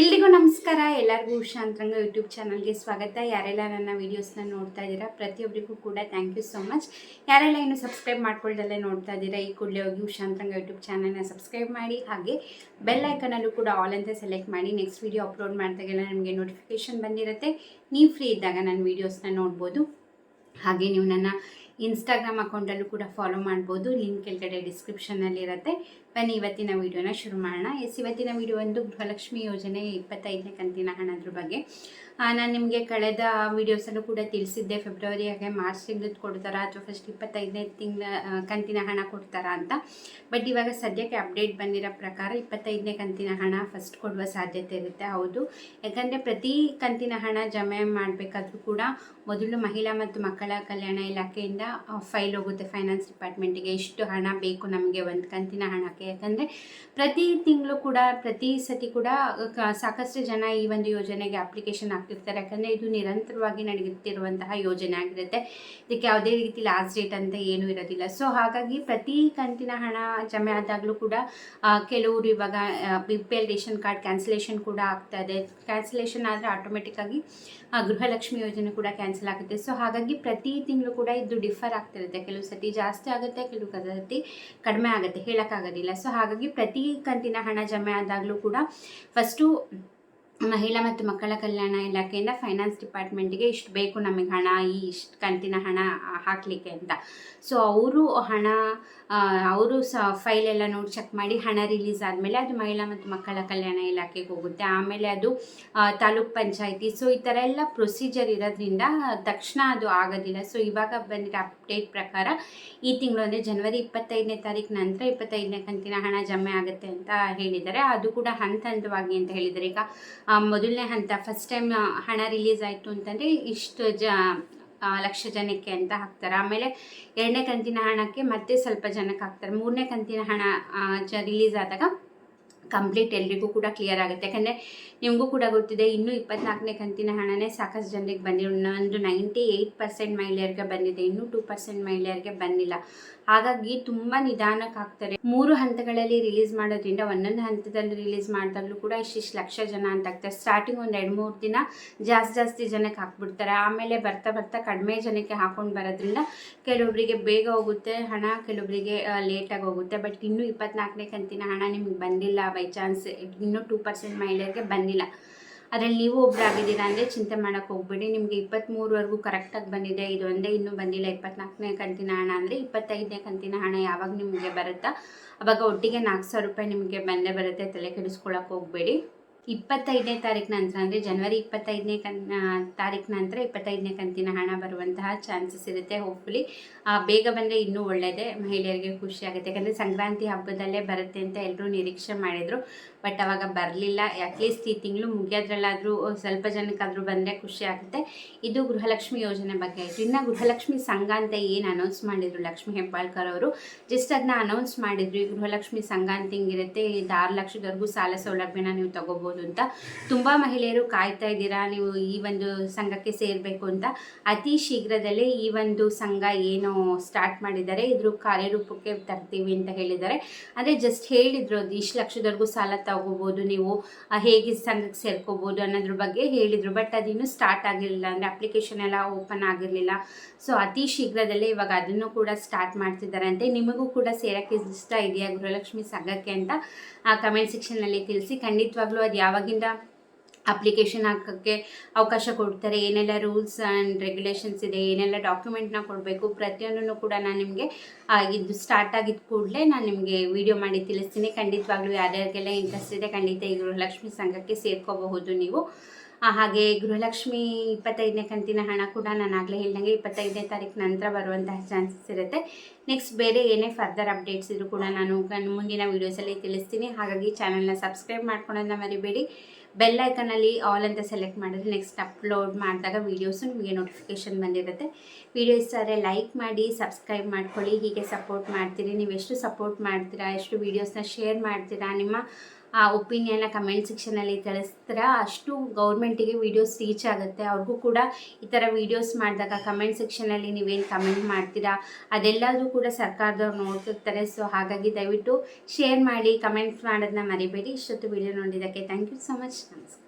ಎಲ್ರಿಗೂ ನಮಸ್ಕಾರ. ಎಲ್ಲರಿಗೂ ಉಷಾಂತರಂಗ ಯೂಟ್ಯೂಬ್ ಚಾನಲ್ಗೆ ಸ್ವಾಗತ. ಯಾರೆಲ್ಲ ನನ್ನ ವೀಡಿಯೋಸ್ನ ನೋಡ್ತಾ ಇದ್ದೀರಾ ಪ್ರತಿಯೊಬ್ಬರಿಗೂ ಕೂಡ ಥ್ಯಾಂಕ್ ಯು ಸೊ ಮಚ್ ಯಾರೆಲ್ಲ ಇನ್ನು ಸಬ್ಸ್ಕ್ರೈಬ್ ಮಾಡ್ಕೊಳ್ದಲ್ಲೇ ನೋಡ್ತಾ ಇದ್ದೀರಾ, ಈ ಕೂಡಲೇ ಹೋಗಿ ಉಷಾಂತರಂಗ ಯೂಟ್ಯೂಬ್ ಚಾನಲ್ನ ಸಬ್ಸ್ಕ್ರೈಬ್ ಮಾಡಿ, ಹಾಗೆ ಬೆಲ್ ಐಕನಲ್ಲೂ ಕೂಡ ಆಲ್ ಅಂತ ಸೆಲೆಕ್ಟ್ ಮಾಡಿ ನೆಕ್ಸ್ಟ್ ವೀಡಿಯೋ ಅಪ್ಲೋಡ್ ಮಾಡಿದಾಗೆಲ್ಲ ನಿಮಗೆ ನೋಟಿಫಿಕೇಶನ್ ಬಂದಿರುತ್ತೆ. ನೀವು ಫ್ರೀ ಇದ್ದಾಗ ನನ್ನ ವೀಡಿಯೋಸ್ನ ನೋಡ್ಬೋದು. ಹಾಗೆ ನೀವು ನನ್ನ ಇನ್ಸ್ಟಾಗ್ರಾಮ್ ಅಕೌಂಟಲ್ಲೂ ಕೂಡ ಫಾಲೋ ಮಾಡ್ಬೋದು. ಲಿಂಕ್ ಕೆಳಗಡೆ ಡಿಸ್ಕ್ರಿಪ್ಷನಲ್ಲಿ ಇರುತ್ತೆ ಬನ್ನಿ, ಇವತ್ತಿನ ವಿಡಿಯೋನ ಶುರು ಮಾಡೋಣ. ಎಸ್ ಇವತ್ತಿನ ವಿಡಿಯೋ ಒಂದು ಗೃಹಲಕ್ಷ್ಮಿ ಯೋಜನೆ ಇಪ್ಪತ್ತೈದನೇ ಕಂತಿನ ಹಣದ್ರ ಬಗ್ಗೆ. ನಾನು ನಿಮಗೆ ಕಳೆದ ವೀಡಿಯೋಸಲ್ಲೂ ಕೂಡ ತಿಳಿಸಿದ್ದೆ ಫೆಬ್ರವರಿ ಹಾಗೆ ಮಾರ್ಚ್ ತಿಂಗಳದ್ದು ಕೊಡ್ತಾರಾ ಅಥವಾ ಫಸ್ಟ್ ಇಪ್ಪತ್ತೈದನೇ ತಿಂಗಳ ಕಂತಿನ ಹಣ ಕೊಡ್ತಾರಾ ಅಂತ. ಬಟ್ ಇವಾಗ ಸದ್ಯಕ್ಕೆ ಅಪ್ಡೇಟ್ ಬಂದಿರೋ ಪ್ರಕಾರ ಇಪ್ಪತ್ತೈದನೇ ಕಂತಿನ ಹಣ ಫಸ್ಟ್ ಕೊಡುವ ಸಾಧ್ಯತೆ ಇರುತ್ತೆ, ಹೌದು. ಯಾಕಂದರೆ ಪ್ರತಿ ಕಂತಿನ ಹಣ ಜಮೆ ಮಾಡಬೇಕಾದ್ರೂ ಕೂಡ ಮೊದಲು ಮಹಿಳಾ ಮತ್ತು ಮಕ್ಕಳ ಕಲ್ಯಾಣ ಇಲಾಖೆಯಿಂದ ಫೈಲ್ ಹೋಗುತ್ತೆ. ಫೈನಾನ್ಸ್ ಡಿಪಾರ್ಟ್ಮೆಂಟಿಗೆ ಇಷ್ಟು ಹಣ ಬೇಕು ನಮಗೆ ಒಂದು ಕಂತಿನ ಹಣಕ್ಕೆ. ಯಾಕಂದರೆ ಪ್ರತಿ ತಿಂಗಳು ಕೂಡ, ಪ್ರತಿ ಸತಿ ಕೂಡ ಸಾಕಷ್ಟು ಜನ ಈ ಒಂದು ಯೋಜನೆಗೆ ಅಪ್ಲಿಕೇಶನ್ ಹಾಕ್ತಿರ್ತಾರೆ. ಯಾಕಂದರೆ ಇದು ನಿರಂತರವಾಗಿ ನಡೆಯುತ್ತಿರುವಂತಹ ಯೋಜನೆ ಆಗಿರುತ್ತೆ. ಇದಕ್ಕೆ ಯಾವುದೇ ರೀತಿ ಲಾಸ್ಟ್ ಡೇಟ್ ಅಂತ ಏನೂ ಇರೋದಿಲ್ಲ. ಸೊ ಹಾಗಾಗಿ ಪ್ರತಿ ಕಂತಿನ ಹಣ ಜಮೆ ಆದಾಗಲೂ ಕೂಡ ಕೆಲವರು ಇವಾಗ B P L ration card cancellation ಕೂಡ ಆಗ್ತಾ ಇದೆ. ಕ್ಯಾನ್ಸಲೇಷನ್ ಆದರೆ ಆಟೋಮೆಟಿಕ್ಕಾಗಿ ಗೃಹಲಕ್ಷ್ಮಿ ಯೋಜನೆ ಕೂಡ ಕ್ಯಾನ್ಸಲ್ ಆಗುತ್ತೆ. ಸೊ ಹಾಗಾಗಿ ಪ್ರತಿ ತಿಂಗಳು ಕೂಡ ಇದು ಡಿಫರ್ ಆಗ್ತಿರುತ್ತೆ. ಕೆಲವು ಸತಿ ಜಾಸ್ತಿ ಆಗುತ್ತೆ, ಕೆಲವು ಸತಿ ಕಡಿಮೆ ಆಗುತ್ತೆ. ಹೇಳೋಕ್ಕಾಗೋದಿಲ್ಲ. ಸೊ ಹಾಗಾಗಿ ಪ್ರತಿ ಕಂತಿನ ಹಣ ಜಮೆ ಆದಾಗಲೂ ಕೂಡ ಫಸ್ಟು ಮಹಿಳಾ ಮತ್ತು ಮಕ್ಕಳ ಕಲ್ಯಾಣ ಇಲಾಖೆಯಿಂದ ಫೈನಾನ್ಸ್ ಡಿಪಾರ್ಟ್ಮೆಂಟಿಗೆ ಇಷ್ಟು ಬೇಕು ನಮಗೆ ಹಣ, ಈ ಇಷ್ಟು ಕಂತಿನ ಹಣ ಹಾಕಲಿಕ್ಕೆ ಅಂತ. ಸೊ ಅವರು ಹಣ ಅವರು ಸ ಫೈಲ್ ಎಲ್ಲ ನೋಡಿ ಚೆಕ್ ಮಾಡಿ ಹಣ ರಿಲೀಸ್ ಆದಮೇಲೆ ಅದು ಮಹಿಳಾ ಮತ್ತು ಮಕ್ಕಳ ಕಲ್ಯಾಣ ಇಲಾಖೆಗೆ ಹೋಗುತ್ತೆ. ಆಮೇಲೆ ಅದು ತಾಲೂಕ್ ಪಂಚಾಯತಿ. ಸೊ ಈ ಥರ ಎಲ್ಲ ಪ್ರೊಸೀಜರ್ ಇರೋದ್ರಿಂದ ತಕ್ಷಣ ಅದು ಆಗೋದಿಲ್ಲ. ಸೊ ಇವಾಗ ಬಂದಿರೋ ಅಪ್ಡೇಟ್ ಪ್ರಕಾರ ಈ ತಿಂಗಳು ಅಂದರೆ ಜನವರಿ ಇಪ್ಪತ್ತೈದನೇ ತಾರೀಕು ನಂತರ ಇಪ್ಪತ್ತೈದನೇ ಕಂತಿನ ಹಣ ಜಮೆ ಆಗುತ್ತೆ ಅಂತ ಹೇಳಿದ್ದಾರೆ. ಅದು ಕೂಡ ಹಂತ ಹಂತವಾಗಿ ಅಂತ ಹೇಳಿದರೆ ಈಗ ಮೊದಲನೇ ಹಂತ ಫಸ್ಟ್ ಟೈಮ್ ಹಣ ರಿಲೀಸ್ ಆಯಿತು ಅಂತಂದರೆ ಇಷ್ಟು ಜ ಲಕ್ಷ ಜನಕ್ಕೆ ಅಂತ ಹಾಕ್ತಾರೆ. ಆಮೇಲೆ ಎರಡನೇ ಕಂತಿನ ಹಣಕ್ಕೆ ಮತ್ತೆ ಸ್ವಲ್ಪ ಜನಕ್ಕೆ ಹಾಕ್ತಾರೆ. ಮೂರನೇ ಕಂತಿನ ಹಣ ಜ ರಿಲೀಸ್ ಆದಾಗ ಕಂಪ್ಲೀಟ್ ಎಲ್ರಿಗೂ ಕೂಡ ಕ್ಲಿಯರ್ ಆಗುತ್ತೆ. ಯಾಕಂದರೆ ನಿಮಗೂ ಕೂಡ ಗೊತ್ತಿದೆ, ಇನ್ನೂ ಇಪ್ಪತ್ನಾಲ್ಕನೇ ಕಂತಿನ ಹಣನೇ ಸಾಕಷ್ಟು ಜನರಿಗೆ ಬಂದಿದೆ ಒಂದು ನೈಂಟಿ ಏಯ್ಟ್ ಪರ್ಸೆಂಟ್ ಮಹಿಳೆಯರಿಗೆ ಬಂದಿದೆ, ಇನ್ನೂ ಟೂ ಪರ್ಸೆಂಟ್ ಮಹಿಳೆಯರಿಗೆ ಬಂದಿಲ್ಲ. ಹಾಗಾಗಿ ತುಂಬ ನಿಧಾನಕ್ಕೆ ಆಗ್ತಾರೆ ಮೂರು ಹಂತಗಳಲ್ಲಿ ರಿಲೀಸ್ ಮಾಡೋದ್ರಿಂದ ಒಂದೊಂದು ಹಂತದಲ್ಲಿ ರಿಲೀಸ್ ಮಾಡಿದಾಗಲೂ ಕೂಡ ಇಷ್ಟಿಷ್ಟು ಲಕ್ಷ ಜನ ಅಂತ ಆಗ್ತಾರೆ. ಸ್ಟಾರ್ಟಿಂಗ್ ಒಂದು ಎರಡು ಮೂರು ದಿನ ಜಾಸ್ತಿ ಜಾಸ್ತಿ ಜನಕ್ಕೆ ಹಾಕ್ಬಿಡ್ತಾರೆ. ಆಮೇಲೆ ಬರ್ತಾ ಬರ್ತಾ ಕಡಿಮೆ ಜನಕ್ಕೆ ಹಾಕೊಂಡು ಬರೋದ್ರಿಂದ ಕೆಲವೊಬ್ಬರಿಗೆ ಬೇಗ ಹೋಗುತ್ತೆ, ಹಣ ಕೆಲವೊಬ್ಬರಿಗೆ ಲೇಟಾಗಿ ಹೋಗುತ್ತೆ. ಬಟ್ ಇನ್ನೂ ಇಪ್ಪತ್ನಾಲ್ಕನೇ ಕಂತಿನ ಹಣ ನಿಮಗೆ ಬಂದಿಲ್ಲ ಚಾನ್ಸ್ ಇನ್ನೂ ಟೂ ಪರ್ಸೆಂಟ್ ಮಹಿಳೆಯರಿಗೆ ಬಂದಿಲ್ಲ. ಅದರಲ್ಲಿ ನೀವು ಒಬ್ಬರಾಗಿದ್ದೀರಾ ಅಂದರೆ ಚಿಂತೆ ಮಾಡೋಕ್ಕೆ ಹೋಗ್ಬೇಡಿ. ನಿಮಗೆ ಇಪ್ಪತ್ತ್ಮೂರವರೆಗೂ ಕರೆಕ್ಟಾಗಿ ಬಂದಿದೆ. ಇದು ಒಂದೇ ಇನ್ನೂ ಬಂದಿಲ್ಲ. ಇಪ್ಪತ್ನಾಲ್ಕನೇ ಕಂತಿನ ಹಣ ಅಂದರೆ ಇಪ್ಪತ್ತೈದನೇ ಕಂತಿನ ಹಣ ಯಾವಾಗ ನಿಮಗೆ ಬರುತ್ತಾ? ಅವಾಗ ಒಟ್ಟಿಗೆ ನಾಲ್ಕು ಸಾವಿರ ರೂಪಾಯಿ ನಿಮಗೆ ಬಂದೇ ಬರುತ್ತೆ. ತಲೆ ಕೆಡಿಸ್ಕೊಳಕ್ಕೆ ಹೋಗಬೇಡಿ. ಇಪ್ಪತ್ತೈದನೇ ತಾರೀಕು ನಂತರ, ಅಂದರೆ ಜನವರಿ ಇಪ್ಪತ್ತೈದನೇ ಕನ್ ತಾರೀಕು ನಂತರ ಇಪ್ಪತ್ತೈದನೇ ಕಂತಿನ ಹಣ ಬರುವಂತಹ ಚಾನ್ಸಸ್ ಇರುತ್ತೆ ಹೋಪ್ಫುಲಿ ಬೇಗ ಬಂದರೆ ಇನ್ನೂ ಒಳ್ಳೆಯದೇ ಮಹಿಳೆಯರಿಗೆ ಖುಷಿ ಆಗುತ್ತೆ. ಯಾಕಂದರೆ ಸಂಕ್ರಾಂತಿ ಹಬ್ಬದಲ್ಲೇ ಬರುತ್ತೆ ಅಂತ ಎಲ್ಲರೂ ನಿರೀಕ್ಷೆ ಮಾಡಿದರು. ಬಟ್ ಅವಾಗ ಬರಲಿಲ್ಲ. ಅಟ್ಲೀಸ್ಟ್ ಈ ತಿಂಗಳು ಮುಗಿಯೋದ್ರಲ್ಲಾದರೂ ಸ್ವಲ್ಪ ಜನಕ್ಕಾದರೂ ಬಂದರೆ ಖುಷಿ ಆಗುತ್ತೆ. ಇದು ಗೃಹಲಕ್ಷ್ಮಿ ಯೋಜನೆ ಬಗ್ಗೆ ಆಯಿತು. ಇನ್ನು ಗೃಹಲಕ್ಷ್ಮಿ ಸಂಘ ಅಂತ ಏನು ಅನೌನ್ಸ್ ಮಾಡಿದರು ಲಕ್ಷ್ಮಿ ಹೆಬ್ಬಾಳ್ಕರ್ ಅವರು? ಜಸ್ಟ್ ಅದನ್ನ ಅನೌನ್ಸ್ ಮಾಡಿದ್ರು ಈ ಗೃಹಲಕ್ಷ್ಮಿ ಸಂಘ ಅಂತ ಹಿಂಗಿರುತ್ತೆ. ಇದು ಆರು ಲಕ್ಷದವರೆಗೂ ಸಾಲ ಸೌಲಭ್ಯನ ನೀವು ತಗೋಬೋದು. ಅಂತ. ತುಂಬ ಮಹಿಳೆಯರು ಕಾಯ್ತಾ ಇದ್ದೀರಾ? ನೀವು ಈ ಒಂದು ಸಂಘಕ್ಕೆ ಸೇರಬೇಕು ಅಂತ. ಅತಿ ಶೀಘ್ರದಲ್ಲೇ ಈ ಒಂದು ಸಂಘ ಏನು ಸ್ಟಾರ್ಟ್ ಮಾಡಿದ್ದಾರೆ. ಇದ್ರ ಕಾರ್ಯರೂಪಕ್ಕೆ ತರ್ತೀವಿ ಅಂತ ಹೇಳಿದ್ದಾರೆ. ಅಂದರೆ ಜಸ್ಟ್ ಹೇಳಿದ್ರು ಅದು ಇಷ್ಟು ಲಕ್ಷದವರೆಗೂ ಸಾಲ ತಗೋಬೋದು ನೀವು. ಆ, ಹೇಗೆ ಸಂಘಕ್ಕೆ ಸೇರ್ಕೋಬೋದು ಅನ್ನೋದ್ರ ಬಗ್ಗೆ ಹೇಳಿದರು. ಬಟ್ ಅದಿನ್ನೂ ಸ್ಟಾರ್ಟ್ ಆಗಿರಲಿಲ್ಲ ಅಂದರೆ ಅಪ್ಲಿಕೇಶನ್ ಎಲ್ಲ ಓಪನ್ ಆಗಿರಲಿಲ್ಲ. ಸೊ ಅತಿ ಶೀಘ್ರದಲ್ಲೇ ಇವಾಗ ಅದನ್ನು ಕೂಡ ಸ್ಟಾರ್ಟ್ ಮಾಡ್ತಿದ್ದಾರೆ ಅಂತೆ ನಿಮಗೂ ಕೂಡ ಸೇರೋಕ್ಕೆ ಇಷ್ಟ ಇದೆಯಾ ಗೃಹಲಕ್ಷ್ಮಿ ಸಂಘಕ್ಕೆ ಅಂತ? ಕಮೆಂಟ್ ಸೆಕ್ಷನಲ್ಲಿ ತಿಳಿಸಿ. ಖಂಡಿತವಾಗ್ಲೂ ಅದು ಯಾವಾಗಿಂದ? ಅಪ್ಲಿಕೇಶನ್ ಹಾಕೋಕ್ಕೆ ಅವಕಾಶ ಕೊಡ್ತಾರೆ. ಏನೆಲ್ಲ ರೂಲ್ಸ್ ಆ್ಯಂಡ್ ರೆಗ್ಯುಲೇಷನ್ಸ್ ಇದೆ, ಏನೆಲ್ಲ ಡಾಕ್ಯುಮೆಂಟ್ನ ಕೊಡಬೇಕು, ಪ್ರತಿಯೊಂದನ್ನು ಕೂಡ ನಾನು ನಿಮಗೆ ಇದು ಸ್ಟಾರ್ಟ್ ಆಗಿದ್ದ ಕೂಡಲೇ ನಾನು ನಿಮಗೆ ವಿಡಿಯೋ ಮಾಡಿ ತಿಳಿಸ್ತೀನಿ. ಖಂಡಿತವಾಗ್ಲೂ ಯಾರ್ಯಾರಿಗೆಲ್ಲ ಇಂಟ್ರೆಸ್ಟ್ ಇದೆ, ಖಂಡಿತ ಈ ಗೃಹಲಕ್ಷ್ಮಿ ಸಂಘಕ್ಕೆ ಸೇರ್ಕೋಬಹುದು ನೀವು. ಹಾಗೆ ಗೃಹಲಕ್ಷ್ಮಿ ಇಪ್ಪತ್ತೈದನೇ ಕಂತಿನ ಹಣ ಕೂಡ ನಾನು ಆಗಲೇ ಹೇಳ್ದಂಗೆ ಇಪ್ಪತ್ತೈದನೇ ತಾರೀಕು ನಂತರ ಬರುವಂತಹ ಚಾನ್ಸಸ್ ಇರುತ್ತೆ. ನೆಕ್ಸ್ಟ್ ಬೇರೆ ಏನೇ ಫರ್ದರ್ ಅಪ್ಡೇಟ್ಸ್ ಇದ್ರೂ ಕೂಡ ನಾನು ಮುಂದಿನ ವೀಡಿಯೋಸಲ್ಲಿ ತಿಳಿಸ್ತೀನಿ. ಹಾಗಾಗಿ ಚಾನಲ್ನ ಸಬ್ಸ್ಕ್ರೈಬ್ ಮಾಡ್ಕೊಳ್ಳೋದನ್ನ ಮರಿಬೇಡಿ. ಬೆಲ್ ಐಕನಲ್ಲಿ ಆಲ್ ಅಂತ ಸೆಲೆಕ್ಟ್ ಮಾಡಿದ್ರೆ ನೆಕ್ಸ್ಟ್ ಅಪ್ಲೋಡ್ ಮಾಡಿದಾಗ ವೀಡಿಯೋಸು ನಿಮಗೆ ನೋಟಿಫಿಕೇಷನ್ ಬಂದಿರುತ್ತೆ. ವಿಡಿಯೋ ಇಷ್ಟ ಆದರೆ ಲೈಕ್ ಮಾಡಿ ಸಬ್ಸ್ಕ್ರೈಬ್ ಮಾಡ್ಕೊಳ್ಳಿ. ಹೀಗೆ ಸಪೋರ್ಟ್ ಮಾಡ್ತೀರಿ ನೀವು ಎಷ್ಟು ಸಪೋರ್ಟ್ ಮಾಡ್ತೀರಾ, ಎಷ್ಟು ವೀಡಿಯೋಸ್ನ ಶೇರ್ ಮಾಡ್ತೀರಾ, ನಿಮ್ಮ ಆ ಒಪಿನಿಯನ್ನ ಕಮೆಂಟ್ ಸೆಕ್ಷನಲ್ಲಿ ತಿಳಿಸ್ತೀರಾ ಅಷ್ಟು ಗೌರ್ಮೆಂಟಿಗೆ ವೀಡಿಯೋಸ್ ರೀಚ್ ಆಗುತ್ತೆ. ಅವ್ರಿಗೂ ಕೂಡ ಈ ಥರ ವೀಡಿಯೋಸ್ ಮಾಡಿದಾಗ ಕಮೆಂಟ್ ಸೆಕ್ಷನಲ್ಲಿ ನೀವೇನು ಕಮೆಂಟ್ ಮಾಡ್ತೀರಾ? ಅದೆಲ್ಲದೂ ಕೂಡ ಸರ್ಕಾರದವ್ರು ನೋಡ್ತಿರ್ತಾರೆ. ಸೊ ಹಾಗಾಗಿ ದಯವಿಟ್ಟು ಶೇರ್ ಮಾಡಿ ಕಮೆಂಟ್ಸ್ ಮಾಡೋದನ್ನ ಮರಿಬೇಡಿ. ಇಷ್ಟೊತ್ತು ವಿಡಿಯೋ ನೋಡಿದ್ದಕ್ಕೆ ಥ್ಯಾಂಕ್ ಯು ಸೊ ಮಚ್ ನಮಸ್ಕಾರ.